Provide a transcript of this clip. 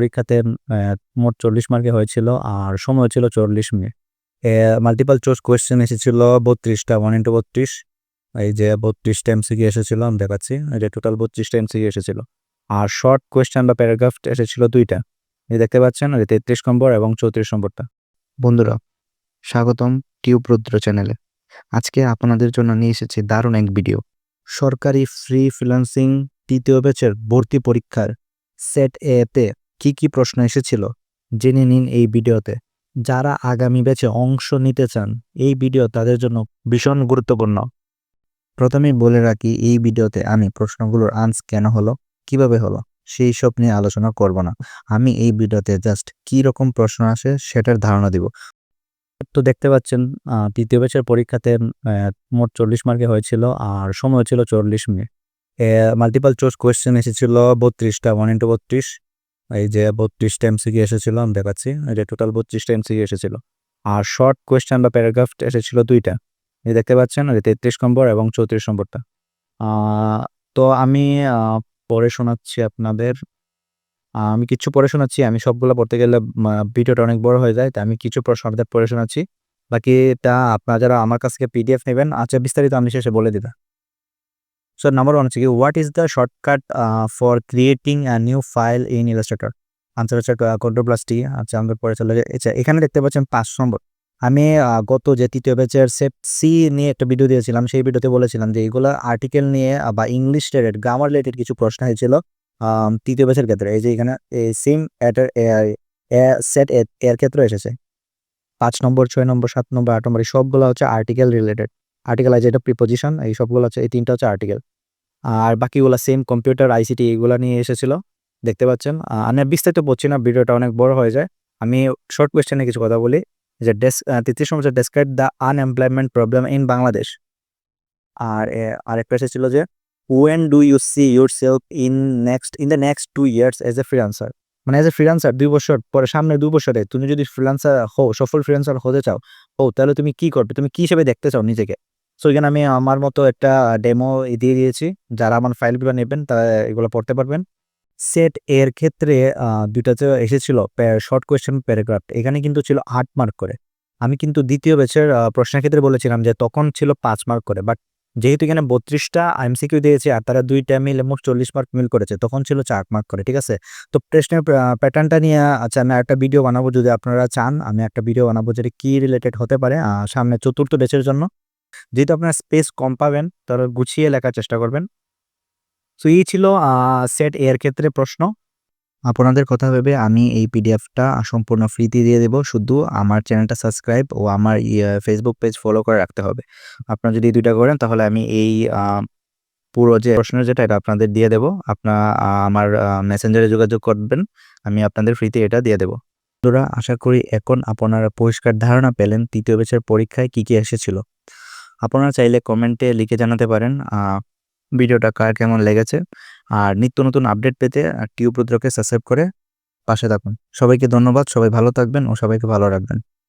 পরীক্ষাতে মোট চল্লিশ মার্কে হয়েছিল আর সময় ছিল চল্লিশ মিনিট। মাল্টিপাল চয়েস কোয়েশ্চেন এসেছিল বত্রিশটা ওয়ান ইন্টু বত্রিশ। এই যে বত্রিশটা এমসিকিউ এসেছিল, আমি দেখাচ্ছি। এই যে টোটাল বত্রিশটা এমসিকিউ এসেছিল। আর শর্ট কোয়েশ্চেন বা প্যারাগ্রাফ এসেছিল দুইটা। এই দেখতে পাচ্ছেন, এই তেত্রিশ নম্বর এবং চৌত্রিশ নম্বরটা। বন্ধুরা, স্বাগতম টিউব রুদ্র চ্যানেলে। আজকে আপনাদের জন্য নিয়ে এসেছি দারুণ এক ভিডিও। সরকারি ফ্রি ফ্রিল্যান্সিং তৃতীয় ব্যাচের ভর্তি পরীক্ষার সেট এ তে কি কি প্রশ্ন এসেছিল জেনে নিন এই ভিডিওতে। যারা আগামী ব্যাচে অংশ নিতে চান, এই ভিডিও তাদের জন্য ভীষণ গুরুত্বপূর্ণ। প্রথমেই বলে রাখি, এই ভিডিওতে আমি প্রশ্নগুলোর আনস কেন হলো, কীভাবে হলো, সেই সব নিয়ে আলোচনা করব না। আমি এই ভিডিওতে জাস্ট কি রকম প্রশ্ন আসে সেটার ধারণা দিব। তো দেখতে পাচ্ছেন তৃতীয় ব্যাচের পরীক্ষাতে মোট চল্লিশ মার্কে হয়েছিল আর সময় ছিল চল্লিশ মিনিট। মাল্টিপাল চয়েস কোয়েশ্চেন এসেছিল, বত্রিশটা ওয়ান ইন্টু বত্রিশ। এই যে বত্রিশটা এমসিকিউ এসেছিল, আমি দেখাচ্ছি। এই যে টোটাল বত্রিশটা এমসিকিউ এসেছিল। আর শর্ট কোয়েশ্চেন বা প্যারাগ্রাফ এসেছিল দুইটা। এই দেখতে পাচ্ছেন, এই তেত্রিশ নম্বর এবং চৌত্রিশ নম্বরটা। তো আমি পড়ে শোনাচ্ছি আপনাদের। আমি কিছু পড়ে শোনাচ্ছি, আমি সবগুলো পড়তে গেলে ভিডিওটা অনেক বড় হয়ে যায়, তাই আমি কিছু প্রশ্ন পড়ে শোনাচ্ছি। বাকিটা আপনারা যারা আমার কাছ থেকে পিডিএফ নেবেন আচ্ছা বিস্তারিত আমি শেষে বলে দিবা সো নাম্বার ওয়ান হচ্ছে কি what is the shortcut for creating new file in Illustrator answer হচ্ছে কন্ট্রোল প্লাস টি আচ্ছা আমাদের পরে চলে আচ্ছা এখানে দেখতে পাচ্ছেন পাঁচ নম্বর। আমি গত যে তৃতীয় ব্যাচের সেপ সি নিয়ে একটা ভিডিও দিয়েছিলাম, সেই ভিডিওতে বলেছিলাম যে এইগুলো আর্টিকেল নিয়ে বা ইংলিশ রিলেটেড গ্রামার রিলেটেড কিছু প্রশ্ন হয়েছিল তৃতীয় ব্যাচের ক্ষেত্রে। এই যে এখানে সিম এটার সেট এর ক্ষেত্রে এসেছে। পাঁচ নম্বর, ছয় নম্বর, সাত নম্বর, আট নম্বর সবগুলো হচ্ছে আর্টিকেল রিলেটেড আর্টিকেল আছে, এটা প্রিপোজিশন এই সবগুলো হচ্ছে, এই তিনটা হচ্ছে আর্টিকেল আর বাকিগুলো সেম কম্পিউটার আইসিটি এগুলো নিয়ে এসেছিল, দেখতে পাচ্ছেন। আমি বিস্তারিত বলছি না, ভিডিওটা অনেক বড় হয়ে যায়। আমি শর্ট কোয়েশ্চেনে কিছু কথা বলি, যে ডেস তৃতীয় সমস্যা describe the unemployment problem in Bangladesh আর আরেকটা এসেছিল যে when do you see yourself in next in the next two years as a freelancer মানে এজ এ ফ্রিলান্সার দুই বছর পরে সামনে দুই বছরে, তুমি যদি ফ্রিলান্সার হও, সফল ফ্রিলান্সার হতে চাও ও তাহলে তুমি কি করবে? তুমি কি হিসেবে দেখতে চাও নিজেকে? সো এখানে আমি আমার মতো একটা ডেমো দিয়ে দিয়েছি। যারা আমার ফাইলগুলো নেবেন তারা এগুলো পড়তে পারবেন। সেট এর ক্ষেত্রে আহ, দুইটাতে এসেছিল শর্ট কোয়েশ্চেন প্যারাগ্রাফ এখানে কিন্তু ছিল আট মার্ক করে। আমি কিন্তু দ্বিতীয় ব্যাচের প্রশ্নের ক্ষেত্রে বলেছিলাম যে তখন ছিল পাঁচ মার্ক করে বাট যেহেতু এখানে বত্রিশটা এমসিকিউ দিয়েছে আর তারা দুইটা মিলে মোট চল্লিশ মার্ক মিল করেছে তখন ছিল চার মার্ক করে ঠিক আছে? তো প্রশ্নের প্যাটার্নটা নিয়ে আচ্ছা আমি একটা ভিডিও বানাবো যদি আপনারা চান। আমি একটা ভিডিও বানাবো যেটা কি রিলেটেড হতে পারে সামনে চতুর্থ ব্যাচের জন্য। যেহেতু আপনার স্পেস কম পাবেন, তাহলে গুছিয়ে লেখার চেষ্টা করবেন। সো এই ছিল সেট এর ক্ষেত্রে প্রশ্ন। আপনাদের কথা ভেবে আমি এই পিডিএফটা সম্পূর্ণ ফ্রিতে দিয়ে দেবো। শুধু আমার চ্যানেলটা সাবস্ক্রাইব ও আমার ফেসবুক পেজ ফলো করে রাখতে হবে। আপনারা যদি দুইটা করেন, তাহলে আমি এই পুরো যে প্রশ্নের যেটা, এটা আপনাদের দিয়ে দেবো। আপনার আমার মেসেঞ্জারে যোগাযোগ করবেন। আমি আপনাদের ফ্রিতে এটা দিয়ে দেবো। বন্ধুরা, আশা করি এখন আপনারা পরিষ্কার ধারণা পেলেন, তৃতীয় ব্যাচের পরীক্ষায় কি কি এসেছিল। আপনারা চাইলে কমেন্টে লিখে জানাতে পারেন ভিডিওটা কার কেমন লেগেছে। আর নিত্য নতুন আপডেট পেতে টিউব রুদ্রকে সাবস্ক্রাইব করে পাশে থাকুন। সবাইকে ধন্যবাদ, সবাই ভালো থাকবেন ও সবাইকে ভালো রাখবেন।